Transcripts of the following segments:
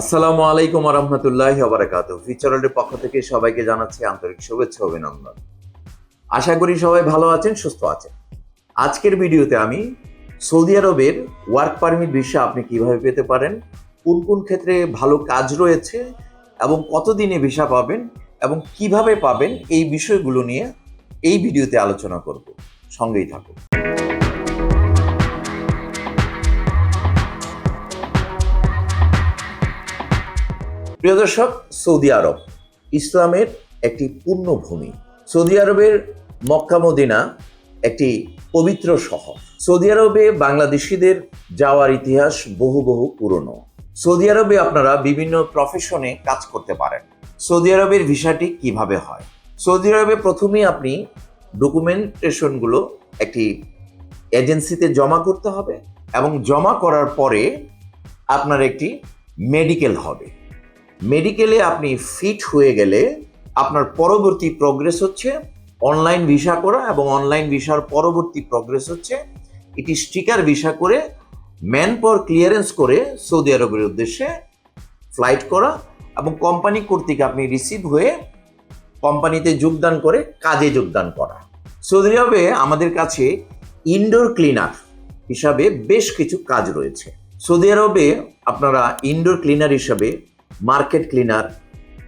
আসসালামু আলাইকুম রহমতুল্লাহ বারাকাত ফিচারের পক্ষ থেকে সবাইকে জানাচ্ছি আন্তরিক শুভেচ্ছা অভিনন্দন। আশা করি সবাই ভালো আছেন, সুস্থ আছেন। আজকের ভিডিওতে আমি সৌদি আরবের ওয়ার্ক পারমিট ভিসা আপনি কীভাবে পেতে পারেন, কোন কোন ক্ষেত্রে ভালো কাজ রয়েছে, এবং কতদিনে ভিসা পাবেন, এবং কীভাবে পাবেন, এই বিষয়গুলো নিয়ে এই ভিডিওতে আলোচনা করব। সঙ্গেই থাকুন। প্রিয় দর্শক, সৌদি আরব, ইসলামের একটি পূর্ণভূমি। সৌদি আরবের মক্কা মদিনা একটি পবিত্র শহর। সৌদি আরবে বাংলাদেশিদের যাওয়ার ইতিহাস বহু বহু পুরনো। সৌদি আরবে আপনারা বিভিন্ন প্রফেশনে কাজ করতে পারেন। সৌদি আরবের ভিসাটি কীভাবে হয়? সৌদি আরবে প্রথমেই আপনি ডকুমেন্টেশনগুলো একটি এজেন্সিতে জমা করতে হবে এবং জমা করার পরে আপনার একটি মেডিকেল হবে। মেডিকেলে আপনি ফিট হয়ে গেলে আপনার পরবর্তী প্রগ্রেস হচ্ছে অনলাইন ভিসা করা এবং অনলাইন ভিসার পরবর্তী প্রগ্রেস হচ্ছে এটি স্টিকার ভিসা করে ম্যান পর ক্লিয়ারেন্স করে সৌদি আরবের উদ্দেশ্যে ফ্লাইট করা এবং কোম্পানি কর্তৃক আপনি রিসিভ হয়ে কোম্পানিতে যোগদান করে কাজে যোগদান করা। সৌদি আরবে আমাদের কাছে ইনডোর ক্লিনার হিসাবে বেশ কিছু কাজ রয়েছে। সৌদি আরবে আপনারা ইনডোর ক্লিনার হিসাবে মার্কেট ক্লিনার,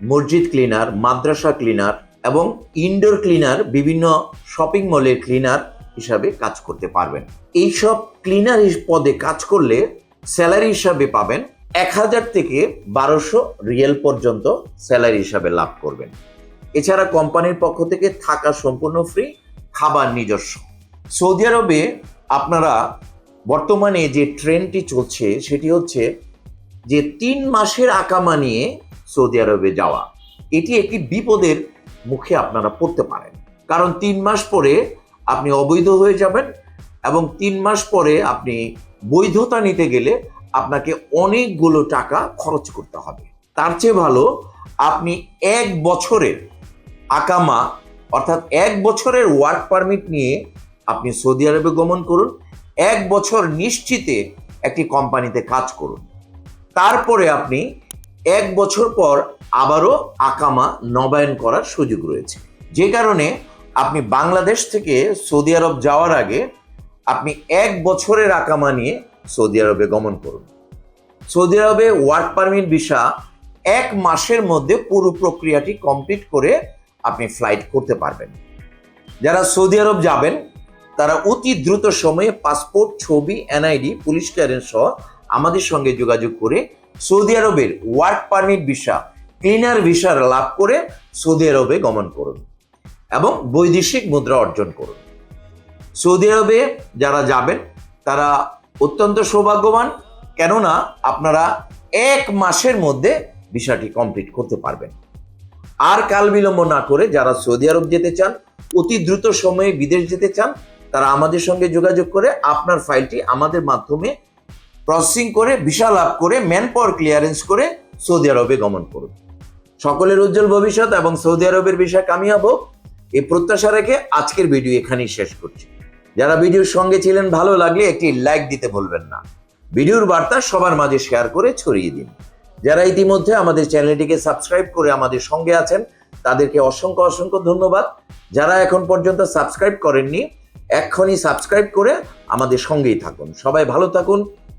মসজিদ ক্লিনার, মাদ্রাসা ক্লিনার এবং ইনডোর ক্লিনার, বিভিন্ন শপিং মলের ক্লিনার হিসাবে কাজ করতে পারবেন। এইসব ক্লিনার পদে কাজ করলে স্যালারি হিসাবে পাবেন এক হাজার থেকে বারোশো রিয়েল পর্যন্ত স্যালারি হিসাবে লাভ করবেন। এছাড়া কোম্পানির পক্ষ থেকে থাকা সম্পূর্ণ ফ্রি, খাবার নিজস্ব। সৌদি আরবে আপনারা বর্তমানে যে ট্রেন্ডটি চলছে, সেটি হচ্ছে যে তিন মাসের আকামা নিয়ে সৌদি আরবে যাওয়া, এটি একটি বিপদের মুখে আপনারা পড়তে পারেন। কারণ তিন মাস পরে আপনি অবৈধ হয়ে যাবেন এবং তিন মাস পরে আপনি বৈধতা নিতে গেলে আপনাকে অনেকগুলো টাকা খরচ করতে হবে। তার চেয়ে ভালো, আপনি এক বছরের আকামা, অর্থাৎ এক বছরের ওয়ার্ক পারমিট নিয়ে আপনি সৌদি আরবে গমন করুন, এক বছর নিশ্চিতে একটি কোম্পানিতে কাজ করুন। তারপরে আপনি এক বছর পর আবারও আকামা নবায়ন করার সুযোগ রয়েছে। যে কারণে আপনি বাংলাদেশ থেকে সৌদি আরব যাওয়ার আগে আপনি এক বছরের আকামা নিয়ে সৌদি আরবে গমন করুন। সৌদি আরবে ওয়ার্ক পারমিট ভিসা এক মাসের মধ্যে পুরো প্রক্রিয়াটি কমপ্লিট করে আপনি ফ্লাইট করতে পারবেন। যারা সৌদি আরব যাবেন, তারা অতি দ্রুত সময়ে পাসপোর্ট, ছবি, এনআইডি, পুলিশ ক্লিয়ারেন্স সহ আমাদের সঙ্গে যোগাযোগ করে সৌদি আরবের ওয়ার্ক পারমিট ভিসা, ক্লিনার ভিসার লাভ করে সৌদি আরবে গমন করুন এবং বৈদেশিক মুদ্রা অর্জন করুন। সৌদি আরবে যারা যাবেন, তারা অত্যন্ত সৌভাগ্যবান, কেননা আপনারা এক মাসের মধ্যে ভিসাটি কমপ্লিট করতে পারবেন। আর কাল বিলম্ব না করে যারা সৌদি আরব যেতে চান, অতি দ্রুত সময়ে বিদেশ যেতে চান, তারা আমাদের সঙ্গে যোগাযোগ করে আপনার ফাইলটি আমাদের মাধ্যমে প্রসেসিং করে ভিসা লাভ করে ম্যান পাওয়ার ক্লিয়ারেন্স করে সৌদি আরবে গমন করুন। সকলের উজ্জ্বল ভবিষ্যৎ এবং সৌদি আরবের বিষয় কামিয়াব এই প্রত্যাশা রেখে আজকের ভিডিও এখানেই শেষ করছি। যারা ভিডিওর সঙ্গে ছিলেন, ভালো লাগলে একটি লাইক দিতে ভুলবেন না। ভিডিওর বার্তা সবার মাঝে শেয়ার করে ছড়িয়ে দিন। যারা ইতিমধ্যে আমাদের চ্যানেলটিকে সাবস্ক্রাইব করে আমাদের সঙ্গে আছেন, তাদেরকে অসংখ্য অসংখ্য ধন্যবাদ। যারা এখন পর্যন্ত সাবস্ক্রাইব করেননি, এক্ষুনি সাবস্ক্রাইব করে আমাদের সঙ্গেই থাকুন। সবাই ভালো থাকুন